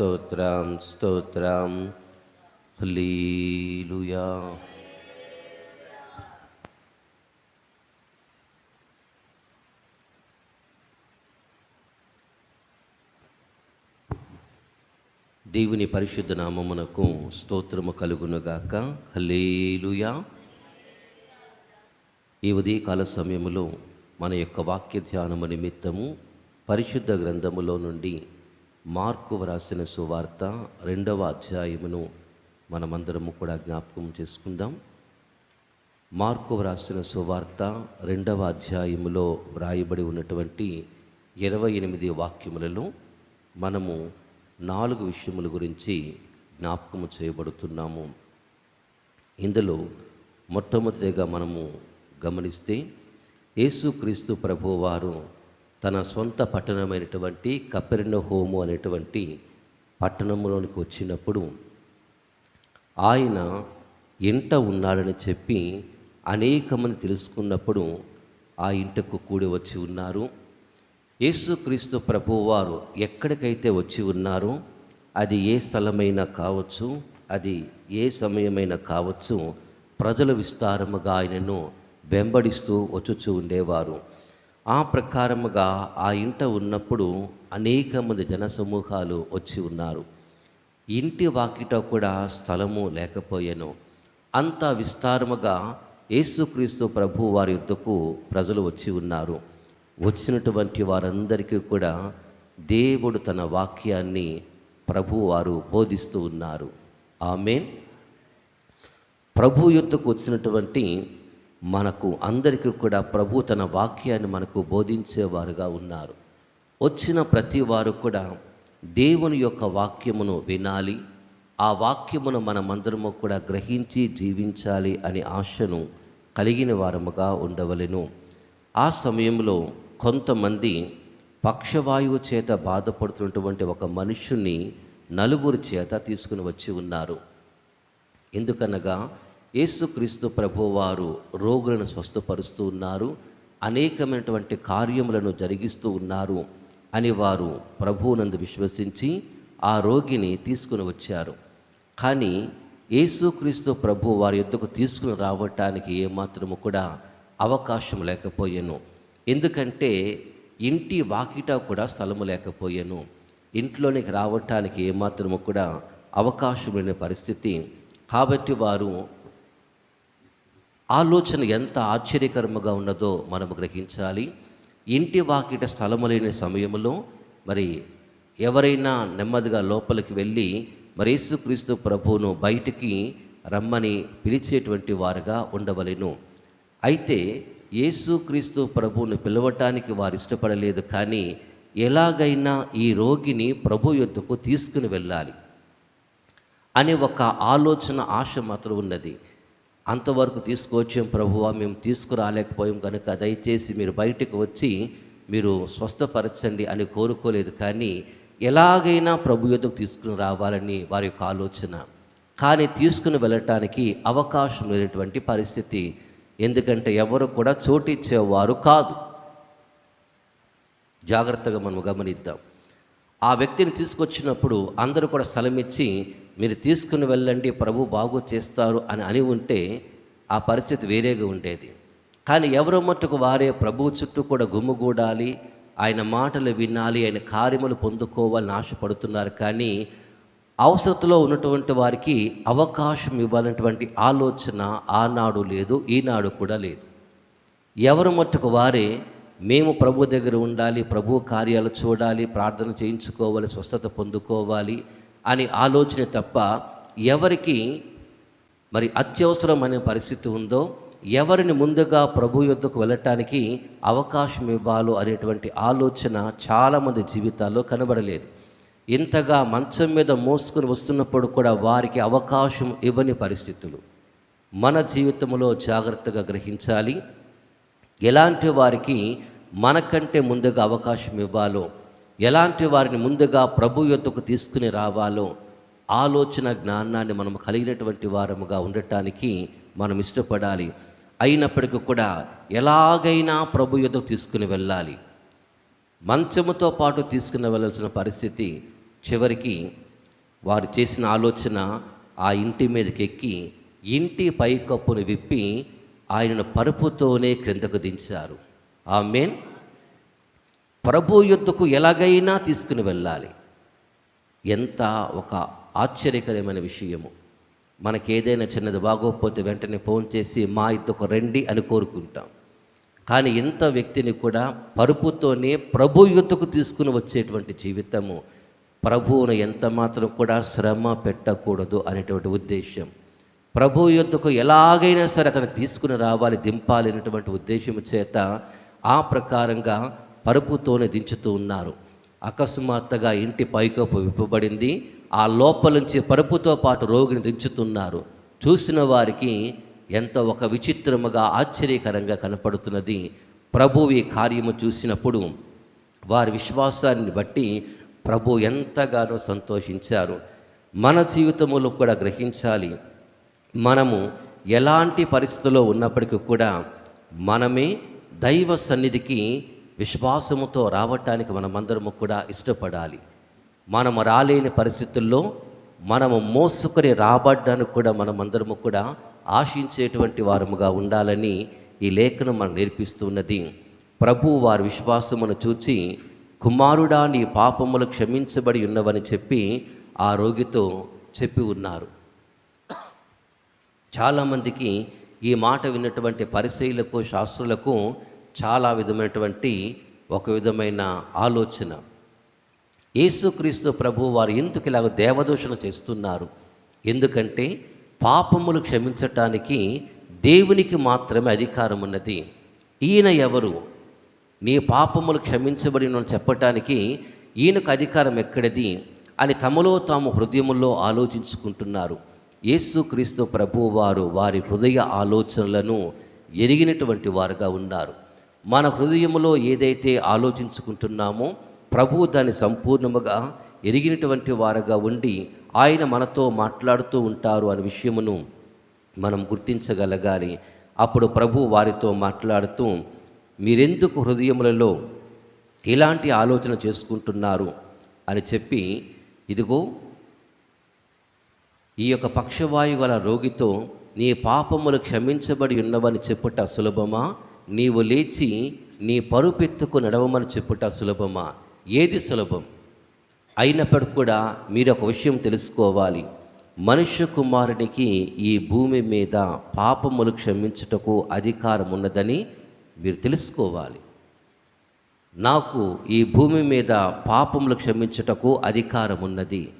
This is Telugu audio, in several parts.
స్తోత్రం స్తోత్రం. హలీలుయా దేవుని పరిశుద్ధ నామమునకు స్తోత్రము కలుగునుగాక. హలేలుయా ఈ ఉదయకాల సమయములో మన యొక్క వాక్య ధ్యానము నిమిత్తము పరిశుద్ధ గ్రంథములో నుండి మార్కు వ్రాసిన సువార్త రెండవ అధ్యాయమును మనమందరము కూడా జ్ఞాపకం చేసుకుందాం. మార్కు వ్రాసిన సువార్త రెండవ అధ్యాయములో వ్రాయబడి ఉన్నటువంటి ఇరవై ఎనిమిది వాక్యములలో మనము నాలుగు విషయముల గురించి జ్ఞాపకము చేయబడుతున్నాము. ఇందులో మొట్టమొదటిగా మనము గమనిస్తే యేసుక్రీస్తు ప్రభువారు తన సొంత పట్టణమైనటువంటి కపెరిన హోము అనేటువంటి పట్టణంలోనికి వచ్చినప్పుడు ఆయన ఇంట ఉన్నాడని చెప్పి అనేక మంది తెలుసుకున్నప్పుడు ఆ ఇంటకు కూడి వచ్చి ఉన్నారు. యేసుక్రీస్తు ప్రభువారు ఎక్కడికైతే వచ్చి ఉన్నారో అది ఏ స్థలమైనా కావచ్చు అది ఏ సమయమైనా కావచ్చు ప్రజల విస్తారముగా ఆయనను వెంబడిస్తూ వచ్చుచూ ఉండేవారు. ఆ ప్రకారముగా ఆ ఇంట ఉన్నప్పుడు అనేక మంది జనసమూహాలు వచ్చి ఉన్నారు. ఇంటి వాకిట కూడా స్థలము లేకపోయాను. అంత విస్తారముగా యేసుక్రీస్తు ప్రభు వారి యుద్ధకు ప్రజలు వచ్చి ఉన్నారు. వచ్చినటువంటి వారందరికీ కూడా దేవుడు తన వాక్యాన్ని ప్రభు వారు బోధిస్తూ ఉన్నారు. ఆమె ప్రభు యుద్ధకు వచ్చినటువంటి మనకు అందరికీ కూడా ప్రభు తన వాక్యాన్ని మనకు బోధించేవారుగా ఉన్నారు. వచ్చిన ప్రతి వారు కూడా దేవుని యొక్క వాక్యమును వినాలి ఆ వాక్యమును మనమందరము కూడా గ్రహించి జీవించాలి అనే ఆశను కలిగిన వారముగా ఉండవలెను. ఆ సమయంలో కొంతమంది పక్షవాయువు చేత బాధపడుతున్నటువంటి ఒక మనుష్యుని నలుగురు చేత తీసుకుని వచ్చి ఉన్నారు. ఎందుకనగా యేసుక్రీస్తు ప్రభువారు రోగులను స్వస్థపరుస్తూ ఉన్నారు అనేకమైనటువంటి కార్యములను జరిగిస్తూ ఉన్నారు అని వారు ప్రభువునందు విశ్వసించి ఆ రోగిని తీసుకుని వచ్చారు. కానీ యేసుక్రీస్తు ప్రభు వారి యొద్దకు తీసుకుని రావటానికి ఏమాత్రము కూడా అవకాశం లేకపోయాను. ఎందుకంటే ఇంటి వాకిట కూడా స్థలము లేకపోయాను. ఇంట్లోనికి రావటానికి ఏమాత్రము కూడా అవకాశం లేని పరిస్థితి. కాబట్టి వారు ఆలోచన ఎంత ఆశ్చర్యకరముగా ఉన్నదో మనము గ్రహించాలి. ఇంటి వాకిట స్థలము లేని సమయంలో మరి ఎవరైనా నెమ్మదిగా లోపలికి వెళ్ళి మరి యేసుక్రీస్తు ప్రభువును బయటికి రమ్మని పిలిచేటువంటి వారుగా ఉండవలెను. అయితే యేసుక్రీస్తు ప్రభువును పిలవటానికి వారు ఇష్టపడలేదు కానీ ఎలాగైనా ఈ రోగిని ప్రభు యొద్దకు తీసుకుని వెళ్ళాలి. అనే ఒక ఆలోచన ఆశ మాత్రం ఉన్నది. అంతవరకు తీసుకొచ్చాం ప్రభువ మేము తీసుకురాలేకపోయాం కనుక దయచేసి మీరు బయటకు వచ్చి మీరు స్వస్థపరచండి అని కోరుకోలేదు కానీ ఎలాగైనా ప్రభు యొద్దకు తీసుకుని రావాలని వారి యొక్క ఆలోచన. కానీ తీసుకుని వెళ్ళటానికి అవకాశం లేనటువంటి పరిస్థితి. ఎందుకంటే ఎవరు కూడా చోటిచ్చేవారు కాదు. జాగ్రత్తగా మనం గమనిద్దాం. ఆ వ్యక్తిని తీసుకొచ్చినప్పుడు అందరూ కూడా స్థలం ఇచ్చి మీరు తీసుకుని వెళ్ళండి ప్రభు బాగు చేస్తారు అని అని ఉంటే ఆ పరిస్థితి వేరేగా ఉండేది. కానీ ఎవరో మట్టుకు వారే ప్రభువు చుట్టూ కూడా గుమ్ముగూడాలి ఆయన మాటలు వినాలి ఆయన కార్యములు పొందుకోవాలని ఆశపడుతున్నారు. కానీ అవసరతలో ఉన్నటువంటి వారికి అవకాశం ఇవ్వాలన్నటువంటి ఆలోచన ఆనాడు లేదు ఈనాడు కూడా లేదు. ఎవరు మట్టుకు వారే మేము ప్రభు దగ్గర ఉండాలి ప్రభు కార్యాలు చూడాలి ప్రార్థన చేయించుకోవాలి స్వస్థత పొందుకోవాలి అని ఆలోచన తప్ప ఎవరికి మరి అత్యవసరం అనే పరిస్థితి ఉందో ఎవరిని ముందుగా ప్రభు యొద్దకు వెళ్ళటానికి అవకాశం ఇవ్వాలో అనేటువంటి ఆలోచన చాలామంది జీవితాల్లో కనబడలేదు. ఇంతగా మంచం మీద మోసుకుని వస్తున్నప్పుడు కూడా వారికి అవకాశం ఇవ్వని పరిస్థితులు. మన జీవితంలో జాగ్రత్తగా గ్రహించాలి. ఎలాంటి వారికి మనకంటే ముందుగా అవకాశం ఇవ్వాలో ఎలాంటి వారిని ముందుగా ప్రభు యొద్దకు తీసుకుని రావాలో ఆలోచన జ్ఞానాన్ని మనం కలిగినటువంటి వారముగా ఉండటానికి మనం ఇష్టపడాలి. అయినప్పటికీ కూడా ఎలాగైనా ప్రభు యొద్దకు తీసుకుని వెళ్ళాలి. మంచముతో పాటు తీసుకుని వెళ్ళాల్సిన పరిస్థితి చివరికి వారు చేసిన ఆలోచన ఆ ఇంటి మీదకి ఎక్కి ఇంటి పైకప్పును విప్పి ఆయనను పరుపుతోనే క్రిందకు దించారు. ఆ మెయిన్ ప్రభు యుద్ధకు ఎలాగైనా తీసుకుని వెళ్ళాలి. ఎంత ఒక ఆశ్చర్యకరమైన విషయము. మనకి ఏదైనా చిన్నది బాగోకపోతే వెంటనే ఫోన్ చేసి మా ఇద్దకు రండి అని కోరుకుంటాం. కానీ ఇంత వ్యక్తిని కూడా పరుపుతోనే ప్రభు యుద్ధకు తీసుకుని వచ్చేటువంటి జీవితము ప్రభువును ఎంత మాత్రం కూడా శ్రమ పెట్టకూడదు అనేటువంటి ఉద్దేశం ప్రభు యుద్ధకు ఎలాగైనా సరే అతను తీసుకుని రావాలి దింపాలి అనేటువంటి ఉద్దేశం చేత ఆ ప్రకారంగా పరుపుతోనే దించుతూ ఉన్నారు. అకస్మాత్తుగా ఇంటి పైకప్పు విప్పబడింది. ఆ లోపల నుంచి పరుపుతో పాటు రోగిని దించుతున్నారు. చూసిన వారికి ఎంతో ఒక విచిత్రముగా ఆశ్చర్యకరంగా కనపడుతున్నది. ప్రభువి ఈ కార్యము చూసినప్పుడు వారి విశ్వాసాన్ని బట్టి ప్రభు ఎంతగానో సంతోషించారు. మన జీవితములో కూడా గ్రహించాలి. మనము ఎలాంటి పరిస్థితుల్లో ఉన్నప్పటికీ కూడా మనమే దైవ సన్నిధికి విశ్వాసముతో రావటానికి మనమందరము కూడా ఇష్టపడాలి. మనము రాలేని పరిస్థితుల్లో మనము మోసుకొని రాబడ్డానికి కూడా మనమందరము కూడా ఆశించేటువంటి వారముగా ఉండాలని ఈ లేఖనం మనం నేర్పిస్తున్నది. ప్రభు వారి విశ్వాసమును చూచి కుమారుడా నీ పాపములు క్షమించబడి ఉన్నవని చెప్పి ఆ రోగితో చెప్పి ఉన్నారు. చాలామందికి ఈ మాట విన్నటువంటి పరిశీలకు శాస్త్రులకు చాలా విధమైనటువంటి ఒక విధమైన ఆలోచన. యేసుక్రీస్తు ప్రభు వారు ఎందుకు ఇలాగ దేవదూషణ చేస్తున్నారు? ఎందుకంటే పాపములు క్షమించటానికి దేవునికి మాత్రమే అధికారం ఉన్నది. ఈయన ఎవరు? నీ పాపములు క్షమించబడిన చెప్పటానికి ఈయనకు అధికారం ఎక్కడిది? అని తమలో తాము హృదయముల్లో ఆలోచించుకుంటున్నారు. యేసుక్రీస్తు ప్రభువారు వారి హృదయ ఆలోచనలను ఎరిగినటువంటి వారుగా ఉన్నారు. మన హృదయంలో ఏదైతే ఆలోచించుకుంటున్నామో ప్రభు దాన్ని సంపూర్ణముగా ఎరిగినటువంటి వారుగా ఉండి ఆయన మనతో మాట్లాడుతూ ఉంటారు అనే విషయమును మనం గుర్తించగలగాలి. అప్పుడు ప్రభు వారితో మాట్లాడుతూ మీరెందుకు హృదయములలో ఇలాంటి ఆలోచన చేసుకుంటున్నారు? అని చెప్పి ఇదిగో ఈ యొక్క పక్షవాయు గల రోగితో నీ పాపములు క్షమించబడి ఉన్నవని చెప్పుట సులభమా? నీవు లేచి నీ పరుపెత్తుకు నడవమని చెప్పుట సులభమా? ఏది సులభం? అయినప్పటికి కూడా మీరు ఒక విషయం తెలుసుకోవాలి. మనుష్య కుమారునికి ఈ భూమి మీద పాపములు క్షమించుటకు అధికారం ఉన్నదని మీరు తెలుసుకోవాలి. నాకు ఈ భూమి మీద పాపములు క్షమించుటకు అధికారం ఉన్నది.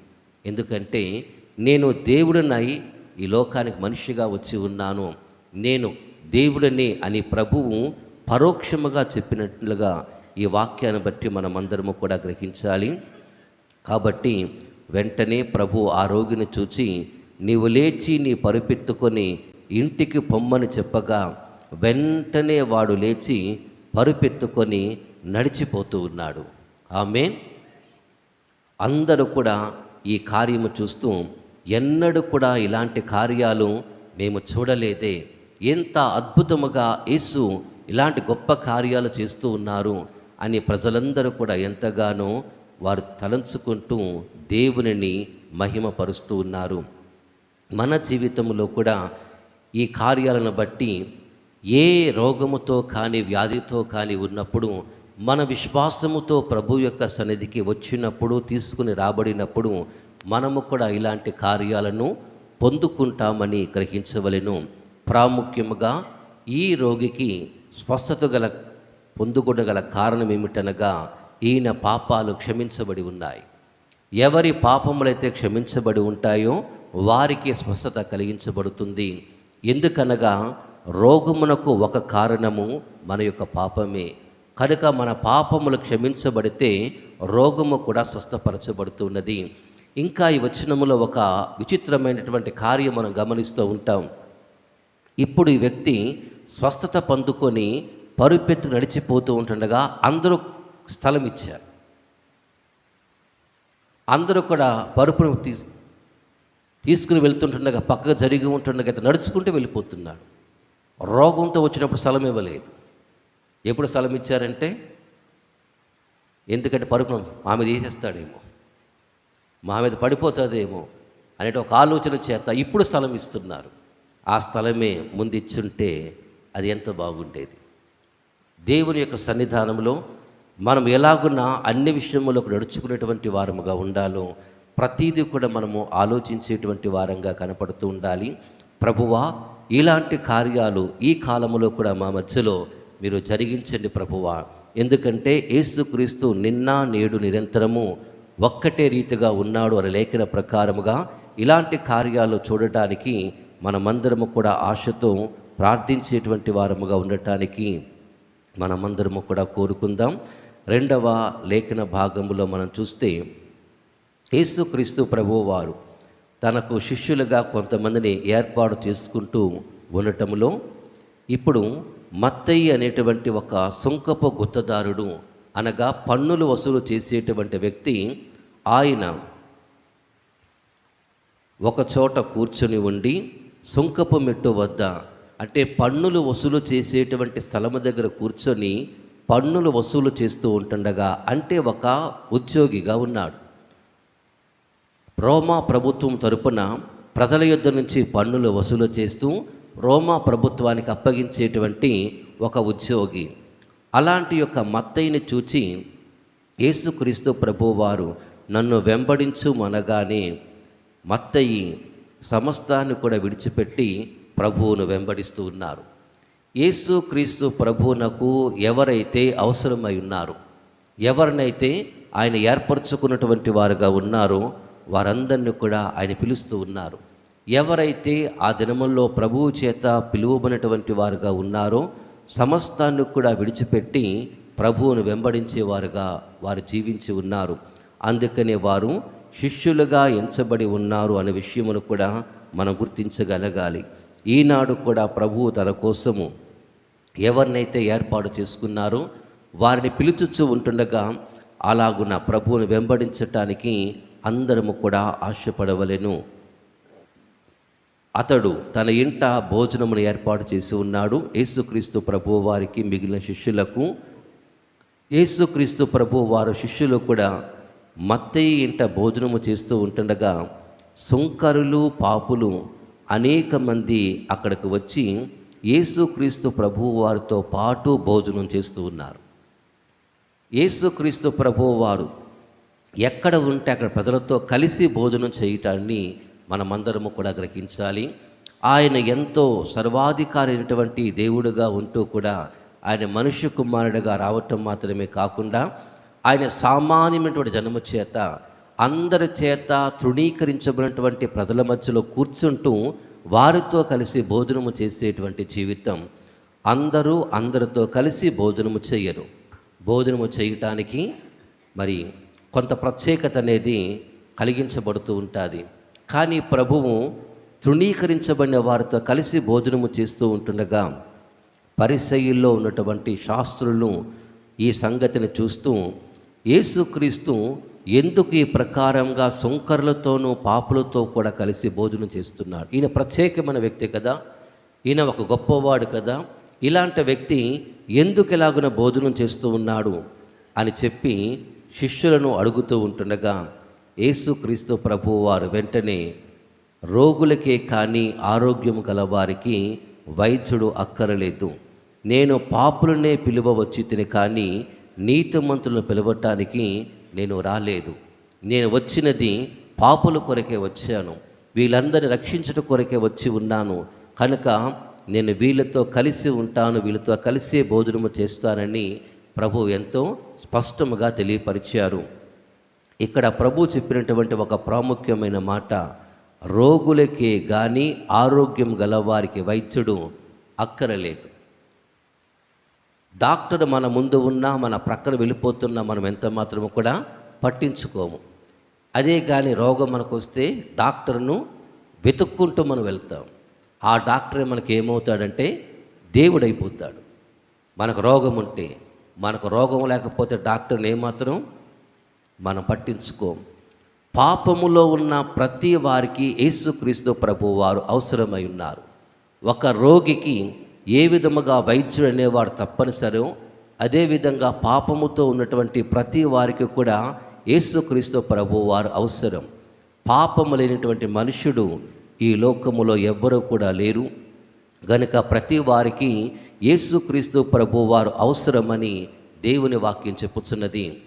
ఎందుకంటే నేను దేవుడినై ఈ లోకానికి మనిషిగా వచ్చి ఉన్నాను. నేను దేవుడిని అని ప్రభువు పరోక్షముగా చెప్పినట్లుగా ఈ వాక్యాన్ని బట్టి మనమందరము కూడా గ్రహించాలి. కాబట్టి వెంటనే ప్రభు ఆ రోగిని చూచి నీవు లేచి నీ పరుపెత్తుకొని ఇంటికి పొమ్మని చెప్పగా వెంటనే వాడు లేచి పరుపెత్తుకొని నడిచిపోతూ ఉన్నాడు. ఆమె అందరూ కూడా ఈ కార్యము చూస్తూ ఎన్నడూ కూడా ఇలాంటి కార్యాలు మేము చూడలేదే. ఎంత అద్భుతముగా యేసు ఇలాంటి గొప్ప కార్యాలు చేస్తూ ఉన్నారు అని ప్రజలందరూ కూడా ఎంతగానో వారు తలంచుకుంటూ దేవునిని మహిమపరుస్తూ ఉన్నారు. మన జీవితంలో కూడా ఈ కార్యాలను బట్టి ఏ రోగముతో కానీ వ్యాధితో కానీ ఉన్నప్పుడు మన విశ్వాసముతో ప్రభు యొక్క సన్నిధికి వచ్చినప్పుడు తీసుకుని రాబడినప్పుడు మనము కూడా ఇలాంటి కార్యాలను పొందుకుంటామని గ్రహించవలెను. ప్రాముఖ్యముగా ఈ రోగికి స్వస్థత గల పొందుకొనగల కారణం ఏమిటనగా ఈయన పాపాలు క్షమించబడి ఉన్నాయి. ఎవరి పాపములైతే క్షమించబడి ఉంటాయో వారికి స్వస్థత కలిగించబడుతుంది. ఎందుకనగా రోగమునకు ఒక కారణము మన యొక్క పాపమే. కనుక మన పాపములు క్షమించబడితే రోగము కూడా స్వస్థపరచబడుతున్నది. ఇంకా ఈ వచనములో ఒక విచిత్రమైనటువంటి కార్యం మనం గమనిస్తూ ఉంటాం. ఇప్పుడు ఈ వ్యక్తి స్వస్థత పొందుకొని పరుపెత్తు నడిచిపోతూ ఉంటుండగా అందరూ స్థలం ఇచ్చారు. అందరూ కూడా పరుపును తీ తీసుకుని వెళ్తుంటుండగా పక్కకు జరిగి ఉంటుండగా ఇతను నడుచుకుంటూ వెళ్ళిపోతున్నాడు. రోగంతో వచ్చినప్పుడు స్థలం ఇవ్వలేదు. ఎప్పుడు స్థలం ఇచ్చారంటే ఎందుకంటే పరుపును మీద వేసేస్తాడేమో మా మీద పడిపోతుందేమో అనే ఒక ఆలోచన చేత ఇప్పుడు స్థలం ఇస్తున్నారు. ఆ స్థలమే ముందిచ్చుంటే అది ఎంత బాగుండేది. దేవుని యొక్క సన్నిధానంలో మనం ఎలాగున్నా అన్ని విషయములకు నడుచుకునేటువంటి వారముగా ఉండాలో ప్రతీది కూడా మనము ఆలోచించేటువంటి వారంగా కనపడుతూ ఉండాలి. ప్రభువా ఇలాంటి కార్యాలు ఈ కాలంలో కూడా మా మధ్యలో మీరు జరిగించండి ప్రభువా. ఎందుకంటే యేసుక్రీస్తు నిన్న నేడు నిరంతరము ఒక్కటే రీతిగా ఉన్నాడు అనే లేఖన ప్రకారముగా ఇలాంటి కార్యాలు చూడటానికి మనమందరము కూడా ఆశతో ప్రార్థించేటువంటి వారముగా ఉండటానికి మనమందరము కూడా కోరుకుందాం. రెండవ లేఖన భాగంలో మనం చూస్తే యేసుక్రీస్తు ప్రభువారు వారు తనకు శిష్యులుగా కొంతమందిని ఏర్పాటు చేసుకుంటూ ఉండటంలో ఇప్పుడు మత్తయ్య అనేటువంటి ఒక సుంకపు గుత్తదారుడు అనగా పన్నులు వసూలు చేసేటువంటి వ్యక్తి ఆయన ఒకచోట కూర్చుని కూర్చొని ఉండి సుంకపు మెట్టు వద్ద అంటే పన్నులు వసూలు చేసేటువంటి స్థలము దగ్గర కూర్చొని పన్నులు వసూలు చేస్తూ ఉంటుండగా అంటే ఒక ఉద్యోగిగా ఉన్నాడు. రోమా ప్రభుత్వం తరపున ప్రజల యుద్ధ నుంచి పన్నులు వసూలు చేస్తూ రోమా ప్రభుత్వానికి అప్పగించేటువంటి ఒక ఉద్యోగి. అలాంటి యొక్క మత్తయిని చూచి యేసుక్రీస్తు ప్రభువారు నన్ను వెంబడించు అనగానే మత్తయి సమస్తాన్ని కూడా విడిచిపెట్టి ప్రభువును వెంబడిస్తూ ఉన్నారు. యేసుక్రీస్తు ప్రభువునకు ఎవరైతే అవసరమై ఉన్నారు ఎవరినైతే ఆయన ఏర్పరచుకున్నటువంటి వారుగా ఉన్నారో వారందరినీ కూడా ఆయన పిలుస్తూ ఉన్నారు. ఎవరైతే ఆ దినముల్లో ప్రభువు చేత పిలువబడినటువంటి వారుగా ఉన్నారో సమస్తాన్ని కూడా విడిచిపెట్టి ప్రభువును వెంబడించేవారుగా వారు జీవించి ఉన్నారు. అందుకనే వారు శిష్యులుగా ఎంచబడి ఉన్నారు అనే విషయమును కూడా మనం గుర్తించగలగాలి. ఈనాడు కూడా ప్రభువు తన కోసము ఎవరినైతే ఏర్పాటు చేసుకున్నారో వారిని పిలుచుచూ ఉంటుండగా అలాగున ప్రభువును వెంబడించటానికి అందరము కూడా ఆశపడవలెను. అతడు తన ఇంట భోజనమును ఏర్పాటు చేసి ఉన్నాడు. యేసుక్రీస్తు ప్రభు వారికి మిగిలిన శిష్యులకు యేసుక్రీస్తు ప్రభు వారు శిష్యులు కూడా మత్తయి ఇంట భోజనము చేస్తూ ఉంటుండగా సుంకరులు పాపులు అనేక మంది అక్కడికి వచ్చి యేసుక్రీస్తు ప్రభు వారితో పాటు భోజనం చేస్తూ ఉన్నారు. యేసుక్రీస్తు ప్రభు వారు ఎక్కడ ఉంటే అక్కడ ప్రజలతో కలిసి భోజనం చేయటాన్ని మనమందరము కూడా గ్రహించాలి. ఆయన ఎంతో సర్వాధికారి అయినటువంటి దేవుడుగా ఉంటూ కూడా ఆయన మనుష్య కుమారుడిగా రావటం మాత్రమే కాకుండా ఆయన సామాన్యమైనటువంటి జన్మ చేత అందరి చేత తృణీకరించబడినటువంటి ప్రజల మధ్యలో కూర్చుంటూ వారితో కలిసి భోజనము చేసేటువంటి జీవితం అందరూ అందరితో కలిసి భోజనము చేయరు. భోజనము చేయటానికి మరి కొంత ప్రత్యేకత అనేది కలిగించబడుతూ ఉంటుంది. కానీ ప్రభువు తృణీకరించబడిన వారితో కలిసి భోజనము చేస్తూ ఉంటుండగా పరిసయ్యుల్లో ఉన్నటువంటి శాస్త్రులు ఈ సంగతిని చూస్తూ యేసుక్రీస్తు ఎందుకు ఈ ప్రకారంగా సుంకర్లతోనూ పాపులతో కూడా కలిసి భోజనం చేస్తున్నాడు? ఈయన ప్రత్యేకమైన వ్యక్తి కదా. ఈయన ఒక గొప్పవాడు కదా. ఇలాంటి వ్యక్తి ఎందుకు ఎలాగున భోజనం చేస్తూ ఉన్నాడు అని చెప్పి శిష్యులను అడుగుతూ ఉంటుండగా యేసుక్రీస్తు ప్రభు వారు వెంటనే రోగులకే కానీ ఆరోగ్యం గలవారికి వైద్యుడు అక్కరలేదు. నేను పాపులనే పిలువ వచ్చి తిని కానీ నీతిమంతులను పిలవటానికి నేను రాలేదు. నేను వచ్చినది పాపుల కొరకే వచ్చాను. వీళ్ళందరిని రక్షించడం కొరకే వచ్చి ఉన్నాను. కనుక నేను వీళ్ళతో కలిసి ఉంటాను. వీళ్ళతో కలిసే భోజనము చేస్తానని ప్రభు ఎంతో స్పష్టముగా తెలియపరిచారు. ఇక్కడ ప్రభు చెప్పినటువంటి ఒక ప్రాముఖ్యమైన మాట రోగులకే కానీ ఆరోగ్యం గలవారికి వైద్యుడు అక్కరలేదు. డాక్టర్ మన ముందు ఉన్నా మన ప్రక్కన వెళ్ళిపోతున్నా మనం ఎంత మాత్రము కూడా పట్టించుకోము. అదే కానీ రోగం మనకు వస్తే డాక్టర్ను వెతుక్కుంటూ మనం వెళ్తాం. ఆ డాక్టర్ మనకి ఏమవుతాడంటే దేవుడైపోతాడు. మనకు రోగం ఉంటే మనకు రోగం లేకపోతే డాక్టర్ని ఏమాత్రం మనం పట్టించుకోం. పాపములో ఉన్న ప్రతి వారికి యేసుక్రీస్తు ప్రభు వారు అవసరమై ఉన్నారు. ఒక రోగికి ఏ విధముగా వైద్యుడు అనేవాడు తప్పనిసరి అదేవిధంగా పాపముతో ఉన్నటువంటి ప్రతి వారికి కూడా యేసుక్రీస్తు ప్రభు వారు అవసరం. పాపము లేనటువంటి మనుష్యుడు ఈ లోకములో ఎవ్వరూ కూడా లేరు. గనుక ప్రతి వారికి యేసుక్రీస్తు ప్రభు వారు అవసరమని దేవుని వాక్యం చెప్పుచున్నది.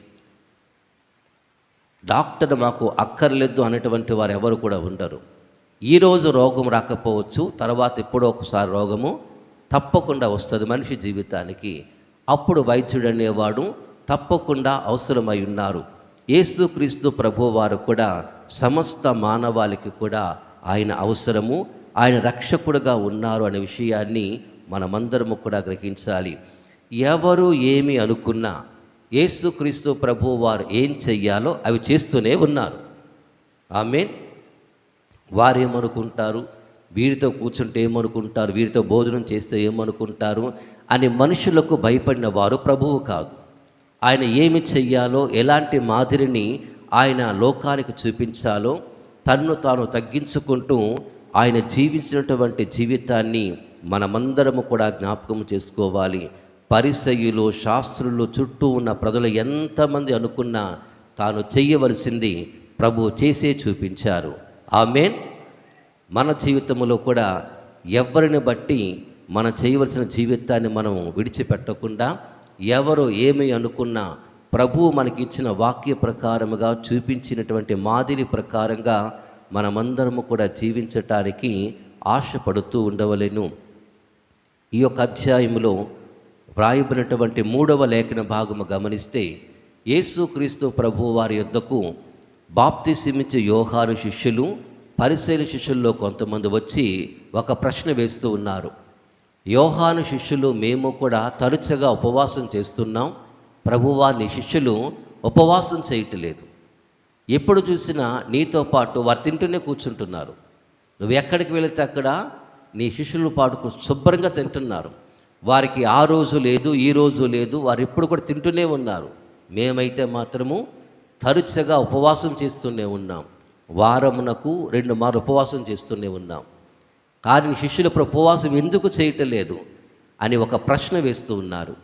డాక్టర్ మాకు అక్కర్లేదు అనేటువంటి వారు ఎవరు కూడా ఉండరు. ఈరోజు రోగం రాకపోవచ్చు తర్వాత ఎప్పుడో ఒకసారి రోగము తప్పకుండా వస్తుంది మనిషి జీవితానికి. అప్పుడు వైద్యుడు అనేవాడు తప్పకుండా అవసరమై ఉన్నారు. యేసుక్రీస్తు ప్రభు వారు కూడా సమస్త మానవాళికి కూడా ఆయన అవసరము ఆయన రక్షకుడుగా ఉన్నారు అనే విషయాన్ని మనమందరము కూడా గ్రహించాలి. ఎవరు ఏమి అనుకున్నా యేసుక్రీస్తు ప్రభు వారు ఏం చెయ్యాలో అవి చేస్తూనే ఉన్నారు. ఆమె వారేమనుకుంటారు? వీరితో కూర్చుంటే ఏమనుకుంటారు? వీరితో భోజనం చేస్తే ఏమనుకుంటారు? అని మనుషులకు భయపడిన వారు ప్రభువు కాదు. ఆయన ఏమి చెయ్యాలో ఎలాంటి మాదిరిని ఆయన లోకానికి చూపించాలో తన్ను తాను తగ్గించుకుంటూ ఆయన జీవించినటువంటి జీవితాన్ని మనమందరము కూడా జ్ఞాపకం చేసుకోవాలి. పరిసయులు శాస్త్రులు చుట్టూ ఉన్న ప్రజలు ఎంతమంది అనుకున్నా తాను చేయవలసింది ప్రభు చేసే చూపించారు. ఆమెన్. మన జీవితంలో కూడా ఎవరిని బట్టి మనం చేయవలసిన జీవితాన్ని మనం విడిచిపెట్టకుండా ఎవరు ఏమి అనుకున్నా ప్రభువు మనకిచ్చిన వాక్య ప్రకారముగా చూపించినటువంటి మాదిరి ప్రకారంగా మనమందరము కూడా జీవించటానికి ఆశపడుతూ ఉండవలేను. ఈ యొక్క అధ్యాయంలో వ్రాయబడినటువంటి మూడవ లేఖన భాగము గమనిస్తే యేసుక్రీస్తు ప్రభు వారి యొద్దకు బాప్తిసిమించే యోహాను శిష్యులు పరిశీల శిష్యుల్లో కొంతమంది వచ్చి ఒక ప్రశ్న వేస్తూ ఉన్నారు. యోహాను శిష్యులు మేము కూడా తరచుగా ఉపవాసం చేస్తున్నాం. ప్రభువారిని శిష్యులు ఉపవాసం చేయటలేదు. ఎప్పుడు చూసినా నీతో పాటు వారు తింటూనే కూర్చుంటున్నారు. నువ్వు ఎక్కడికి వెళితే అక్కడ నీ శిష్యుల పాటుకు శుభ్రంగా తింటున్నారు. వారికి ఆ రోజు లేదు ఈ రోజు లేదు వారు ఎప్పుడు కూడా తింటూనే ఉన్నారు. మేమైతే మాత్రము తరచుగా ఉపవాసం చేస్తూనే ఉన్నాం. వారమునకు రెండు మారు ఉపవాసం చేస్తూనే ఉన్నాం. కానీ శిష్యులు ఉపవాసం ఎందుకు చేయటం లేదు అని ఒక ప్రశ్న వేస్తూ ఉన్నారు.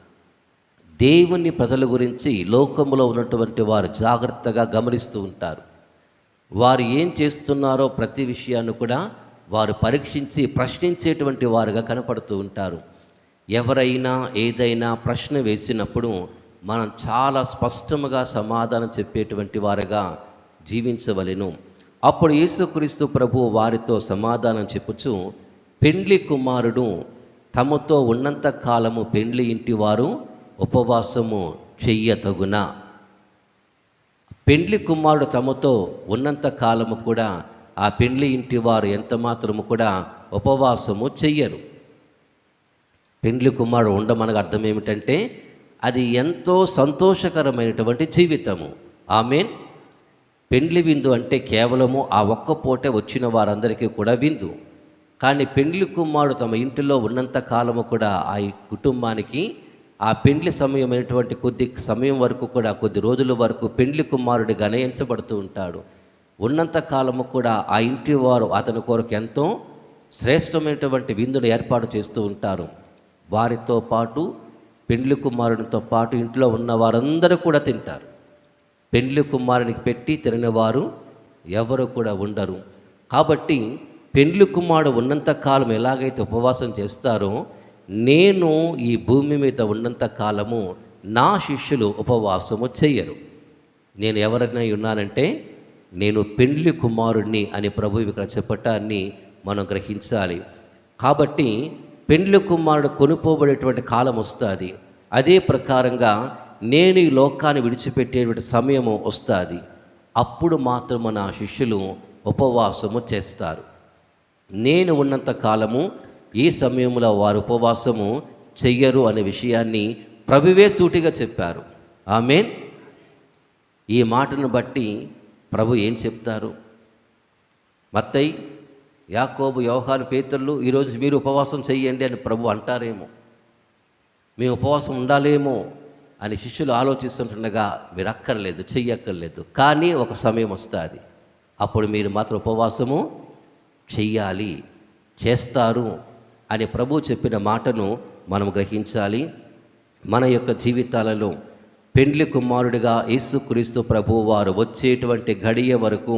దేవుని ప్రజల గురించి లోకంలో ఉన్నటువంటి వారు జాగ్రత్తగా గమనిస్తూ ఉంటారు. వారు ఏం చేస్తున్నారో ప్రతి విషయాన్ని కూడా వారు పరీక్షించి ప్రశ్నించేటువంటి వారుగా కనపడుతూ ఉంటారు. ఎవరైనా ఏదైనా ప్రశ్న వేసినప్పుడు మనం చాలా స్పష్టముగా సమాధానం చెప్పేటువంటి వారుగా జీవించవలెను. అప్పుడు యేసుక్రీస్తు ప్రభు వారితో సమాధానం చెప్పుచు పెండ్లి కుమారుడు తమతో ఉన్నంత కాలము పెండ్లి ఇంటి వారు ఉపవాసము చెయ్యతగున. పెండ్లి కుమారుడు తమతో ఉన్నంత కాలము కూడా ఆ పెండ్లి ఇంటి వారు ఎంత మాత్రము కూడా ఉపవాసము చెయ్యరు. పెండ్లి కుమారుడు ఉండమనగా అర్థం ఏమిటంటే అది ఎంతో సంతోషకరమైనటువంటి జీవితము. ఆమెన్. పెండ్లి విందు అంటే కేవలము ఆ ఒక్క పూటే వచ్చిన వారందరికీ కూడా విందు. కానీ పెండ్లి కుమారుడు తమ ఇంటిలో ఉన్నంత కాలము కూడా ఆ కుటుంబానికి ఆ పెండ్లి సమయమైనటువంటి కొద్ది సమయం వరకు కూడా కొద్ది రోజుల వరకు పెండ్లి కుమారుడు గణయించబడుతూ ఉంటాడు. ఉన్నంత కాలము కూడా ఆ ఇంటి వారు అతని కొరకు ఎంతో శ్రేష్టమైనటువంటి విందును ఏర్పాటు చేస్తూ ఉంటారు. వారితో పాటు పెండ్లి కుమారునితో పాటు ఇంట్లో ఉన్న వారందరూ కూడా తింటారు. పెండ్లి కుమారునికి పెట్టి తినని ఎవరు కూడా ఉండరు. కాబట్టి పెండ్లి కుమారుడు ఉన్నంత కాలం ఎలాగైతే ఉపవాసం చేస్తారో నేను ఈ భూమి మీద ఉన్నంత కాలము నా శిష్యులు ఉపవాసము చెయ్యరు నేను ఎవరైనా ఉన్నానంటే నేను పెండ్లి కుమారుణ్ణి అని ప్రభు ఇక్కడ చెప్పటాన్ని మనం గ్రహించాలి. కాబట్టి పెండ్లి కుమారుడు కొనుక్కోబడేటువంటి కాలం వస్తుంది. అదే ప్రకారంగా నేను ఈ లోకాన్ని విడిచిపెట్టేటువంటి సమయము వస్తుంది. అప్పుడు మాత్రం నా శిష్యులు ఉపవాసము చేస్తారు. నేను ఉన్నంత కాలము ఈ సమయంలో వారు ఉపవాసము చెయ్యరు అనే విషయాన్ని ప్రభువే సూటిగా చెప్పారు. ఆమెన్. ఈ మాటను బట్టి ప్రభు ఏం చెప్తారు? మత్తయి యాకోబు వ్యవహార పేతుళ్ళు ఈరోజు మీరు ఉపవాసం చెయ్యండి అని ప్రభు అంటారేమో. మేము ఉపవాసం ఉండాలేమో. అని శిష్యులు ఆలోచిస్తుంటుండగా మీరు అక్కర్లేదు చెయ్యక్కర్లేదు కానీ ఒక సమయం వస్తుంది. అప్పుడు మీరు మాత్రం ఉపవాసము చెయ్యాలి చేస్తారు అని ప్రభు చెప్పిన మాటను మనం గ్రహించాలి. మన యొక్క జీవితాలలో పెండ్లి కుమారుడిగా యేసుక్రీస్తు ప్రభు వారు వచ్చేటువంటి గడియ వరకు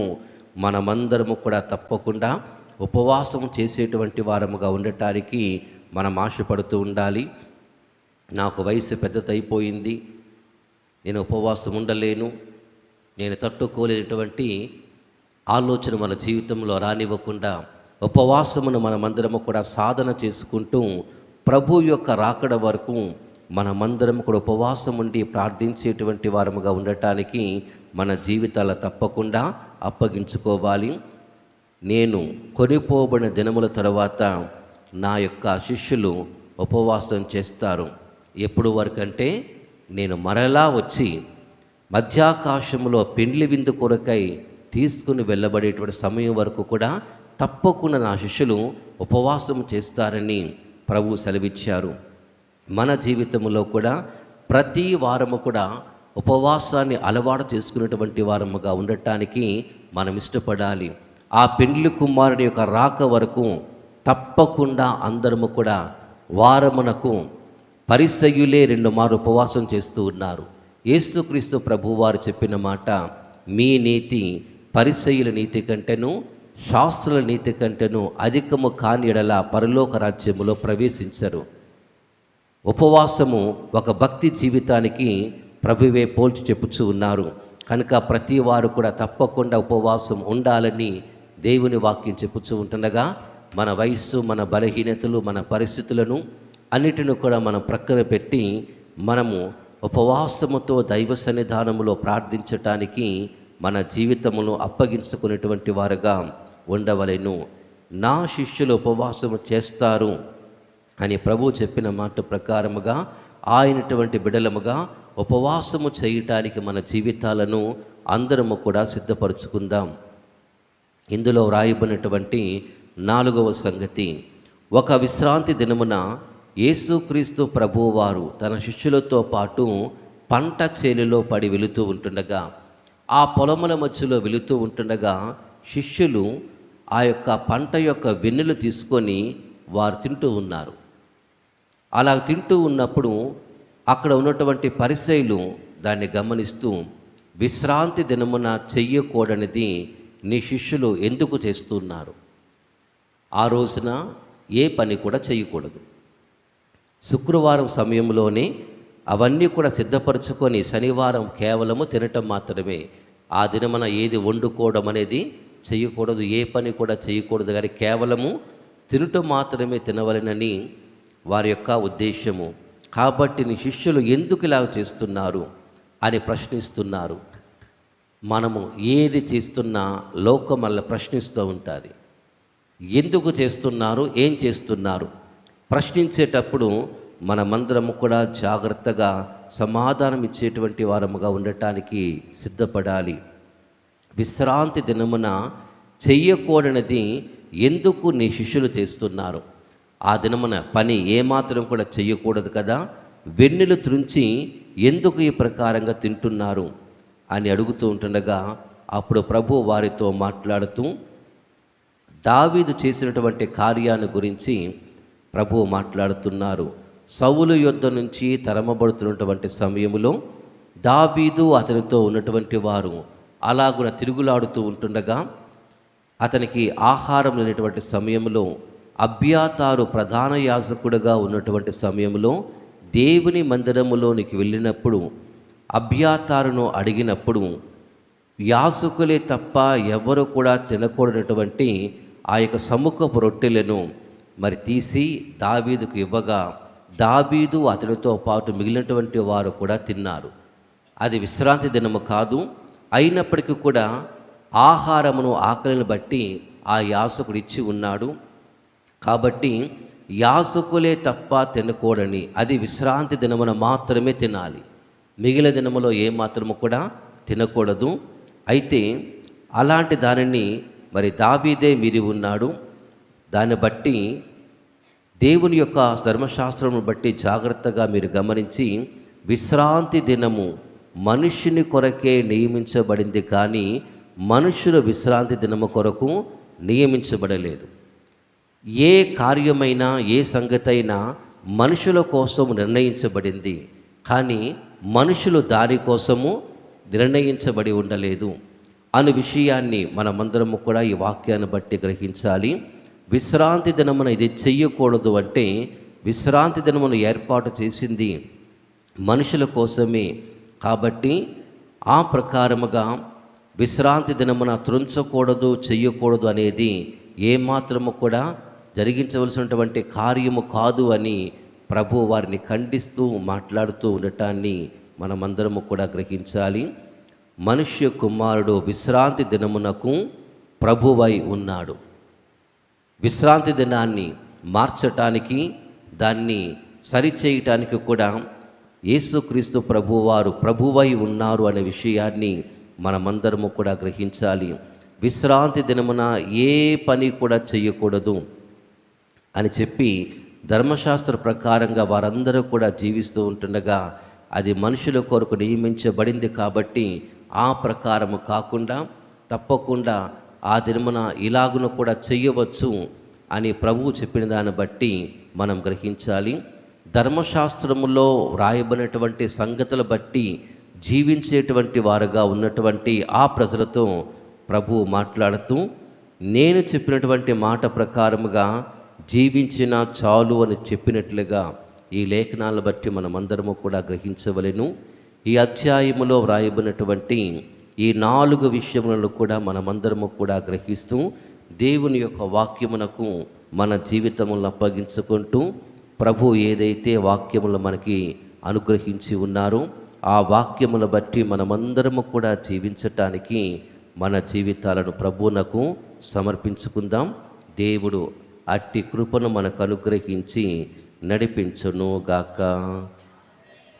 మనమందరము కూడా తప్పకుండా ఉపవాసం చేసేటువంటి వారముగా ఉండటానికి మనం ఆశపడుతూ ఉండాలి. నాకు వయసు పెద్దదైపోయింది. నేను ఉపవాసం ఉండలేను. నేను తట్టుకోలేనటువంటి ఆలోచన మన జీవితంలో రానివ్వకుండా ఉపవాసమును మనమందరము కూడా సాధన చేసుకుంటూ ప్రభు యొక్క రాకడ వరకు మనమందరం కూడా ఉపవాసం ఉండి ప్రార్థించేటువంటి వారముగా ఉండటానికి మన జీవితాల తప్పకుండా అప్పగించుకోవాలి. నేను కొనిపోబడిన దినముల తర్వాత నా యొక్క శిష్యులు ఉపవాసం చేస్తారు. ఎప్పుడు వరకంటే నేను మరలా వచ్చి మధ్యాకాశంలో పెండ్లి విందు కొరకై తీసుకుని వెళ్ళబడేటువంటి సమయం వరకు కూడా తప్పకుండా నా శిష్యులు ఉపవాసం చేస్తారని ప్రభు సెలవిచ్చారు. మన జీవితంలో కూడా ప్రతి వారము కూడా ఉపవాసాన్ని అలవాటు చేసుకునేటువంటి వారముగా ఉండటానికి మనం ఇష్టపడాలి. ఆ పెండ్లి కుమారుని యొక్క రాక వరకు తప్పకుండా అందరము కూడా వారమునకు పరిసయులే రెండు మారు ఉపవాసం చేస్తూ ఉన్నారు. యేసుక్రీస్తు ప్రభువారు చెప్పిన మాట మీ నీతి పరిసయుల నీతి కంటేను శాస్త్రుల నీతి కంటేను అధికము కాని ఎడల పరలోక రాజ్యములో ప్రవేశించరు. ఉపవాసము ఒక భక్తి జీవితానికి ప్రభువే పోల్చి చెప్పుచూ ఉన్నారు. కనుక ప్రతి వారు కూడా తప్పకుండా ఉపవాసం ఉండాలని దేవుని వాక్యం చెప్పుచూ ఉంటుండగా మన వయస్సు మన బలహీనతలు మన పరిస్థితులను అన్నిటిని కూడా మనం ప్రక్కన పెట్టి మనము ఉపవాసముతో దైవ సన్నిధానములో ప్రార్థించటానికి మన జీవితమును అప్పగించుకునేటువంటి వారుగా ఉండవలెను. నా శిష్యులు ఉపవాసము చేస్తారు అని ప్రభు చెప్పిన మాట ప్రకారముగా ఆయనటువంటి బిడలముగా ఉపవాసము చేయటానికి మన జీవితాలను అందరము కూడా సిద్ధపరచుకుందాం. ఇందులో వ్రాయబడినటువంటి నాలుగవ సంగతి. ఒక విశ్రాంతి దినమున యేసుక్రీస్తు ప్రభువారు తన శిష్యులతో పాటు పంట చేలులో పడి వెళుతూ ఉంటుండగా ఆ పొలముల మధ్యలో వెళుతూ ఉంటుండగా శిష్యులు ఆ యొక్క పంట యొక్క వెన్నులు తీసుకొని వారు తింటూ ఉన్నారు. అలా తింటూ ఉన్నప్పుడు అక్కడ ఉన్నటువంటి పరిశైలు దాన్ని గమనిస్తూ విశ్రాంతి దినమున చెయ్యకూడనిది నీ శిష్యులు ఎందుకు చేస్తున్నారు? ఆ రోజున ఏ పని కూడా చేయకూడదు శుక్రవారం సమయంలోనే అవన్నీ కూడా సిద్ధపరచుకొని శనివారం కేవలము తినటం మాత్రమే. ఆ దినమన ఏది వండుకోవడం అనేది చేయకూడదు ఏ పని కూడా చేయకూడదు. కానీ కేవలము తినటం మాత్రమే తినవలనని వారి యొక్క ఉద్దేశము. కాబట్టి నీ శిష్యులు ఎందుకు ఇలా చేస్తున్నారు అని ప్రశ్నిస్తున్నారు. మనము ఏది చేస్తున్నా లోకం ప్రశ్నిస్తూ ఉంటుంది. ఎందుకు చేస్తున్నారు ఏం చేస్తున్నారు? ప్రశ్నించేటప్పుడు మనమందరము కూడా జాగ్రత్తగా సమాధానం ఇచ్చేటువంటి వారముగా ఉండటానికి సిద్ధపడాలి. విశ్రాంతి దినమున చెయ్యకూడనిది ఎందుకు నీ శిష్యులు చేస్తున్నారు? ఆ దినమున పని ఏమాత్రం కూడా చెయ్యకూడదు కదా? వెన్నెలు త్రుంచి ఎందుకు ఈ ప్రకారంగా తింటున్నారు? అని అడుగుతూ ఉంటుండగా అప్పుడు ప్రభు వారితో మాట్లాడుతూ దావీదు చేసినటువంటి కార్యాన్ని గురించి ప్రభువు మాట్లాడుతున్నారు. సౌలు యుద్ధ నుంచి తరమబడుతున్నటువంటి సమయంలో దాబీదు అతనితో ఉన్నటువంటి వారు అలాగున తిరుగులాడుతూ ఉంటుండగా అతనికి ఆహారం లేనటువంటి సమయంలో అభ్యాతారు ప్రధాన యాజకుడుగా ఉన్నటువంటి సమయంలో దేవుని మందిరములోనికి వెళ్ళినప్పుడు అభ్యాతారును అడిగినప్పుడు యాజకులే తప్ప ఎవరు కూడా తినకూడనటువంటి ఆ యొక్క సముఖపు రొట్టెలను మరి తీసి దావీదుకు ఇవ్వగా దావీదు అతడితో పాటు మిగిలినటువంటి వారు కూడా తిన్నారు. అది విశ్రాంతి దినము కాదు అయినప్పటికీ కూడా ఆహారమును ఆకలిని బట్టి ఆ యాసకుడు ఇచ్చి ఉన్నాడు. కాబట్టి యాసకులే తప్ప తినకూడని అది విశ్రాంతి దినమున మాత్రమే తినాలి. మిగిలిన దినములో ఏ మాత్రము కూడా తినకూడదు. అయితే అలాంటి దానిని మరి దాబీదే మీరి ఉన్నాడు. దాన్ని బట్టి దేవుని యొక్క ధర్మశాస్త్రమును బట్టి జాగ్రత్తగా మీరు గమనించి విశ్రాంతి దినము మనుష్యుని కొరకే నియమించబడింది కానీ మనుషుల విశ్రాంతి దినము కొరకు నియమించబడలేదు. ఏ కార్యమైనా ఏ సంగతైనా మనుషుల కోసం నిర్ణయించబడింది కానీ మనుషులు దానికోసము నిర్ణయించబడి ఉండలేదు. అను విషయాన్ని మనమందరము కూడా ఈ వాక్యాన్ని బట్టి గ్రహించాలి. విశ్రాంతి దినమున ఇది చెయ్యకూడదు అంటే విశ్రాంతి దినమును ఏర్పాటు చేసింది మనుషుల కోసమే. కాబట్టి ఆ ప్రకారముగా విశ్రాంతి దినమున త్రుంచకూడదు చెయ్యకూడదు అనేది ఏమాత్రము కూడా జరిగించవలసినటువంటి కార్యము కాదు అని ప్రభు వారిని ఖండిస్తూ మాట్లాడుతూ ఉండటాన్ని మనమందరము కూడా గ్రహించాలి. మనుష్య కుమారుడు విశ్రాంతి దినమునకు ప్రభువై ఉన్నాడు. విశ్రాంతి దినాన్ని మార్చటానికి దాన్ని సరిచేయటానికి కూడా యేసుక్రీస్తు ప్రభువారు ప్రభువై ఉన్నారు అనే విషయాన్ని మనమందరము కూడా గ్రహించాలి. విశ్రాంతి దినమున ఏ పని కూడా చేయకూడదు అని చెప్పి ధర్మశాస్త్ర ప్రకారంగా వారందరూ కూడా జీవిస్తూ ఉంటుండగా అది మనుషుల కొరకు నియమించబడింది కాబట్టి ఆ ప్రకారము కాకుండా తప్పకుండా ఆ దినమున ఇలాగును కూడా చెయ్యవచ్చు అని ప్రభువు చెప్పిన దాన్ని బట్టి మనం గ్రహించాలి. ధర్మశాస్త్రములో వ్రాయబడినటువంటి సంగతులు బట్టి జీవించేటువంటి వారుగా ఉన్నటువంటి ఆ ప్రజలతో ప్రభు మాట్లాడుతూ నేను చెప్పినటువంటి మాట ప్రకారముగా జీవించిన చాలు అని చెప్పినట్లుగా ఈ లేఖనాలను బట్టి మనమందరము కూడా గ్రహించవలెను. ఈ అధ్యాయములో వ్రాయబడినటువంటి ఈ నాలుగు విషయములను కూడా మనమందరము కూడా గ్రహిస్తూ దేవుని యొక్క వాక్యమునకు మన జీవితములను అప్పగించుకుంటూ ప్రభు ఏదైతే వాక్యములు మనకి అనుగ్రహించి ఉన్నారో ఆ వాక్యముల బట్టి మనమందరము కూడా జీవించటానికి మన జీవితాలను ప్రభువునకు సమర్పించుకుందాం. దేవుడు అట్టి కృపను మనకు అనుగ్రహించి నడిపించును గాక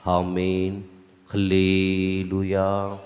హామీన్ హలేలుయా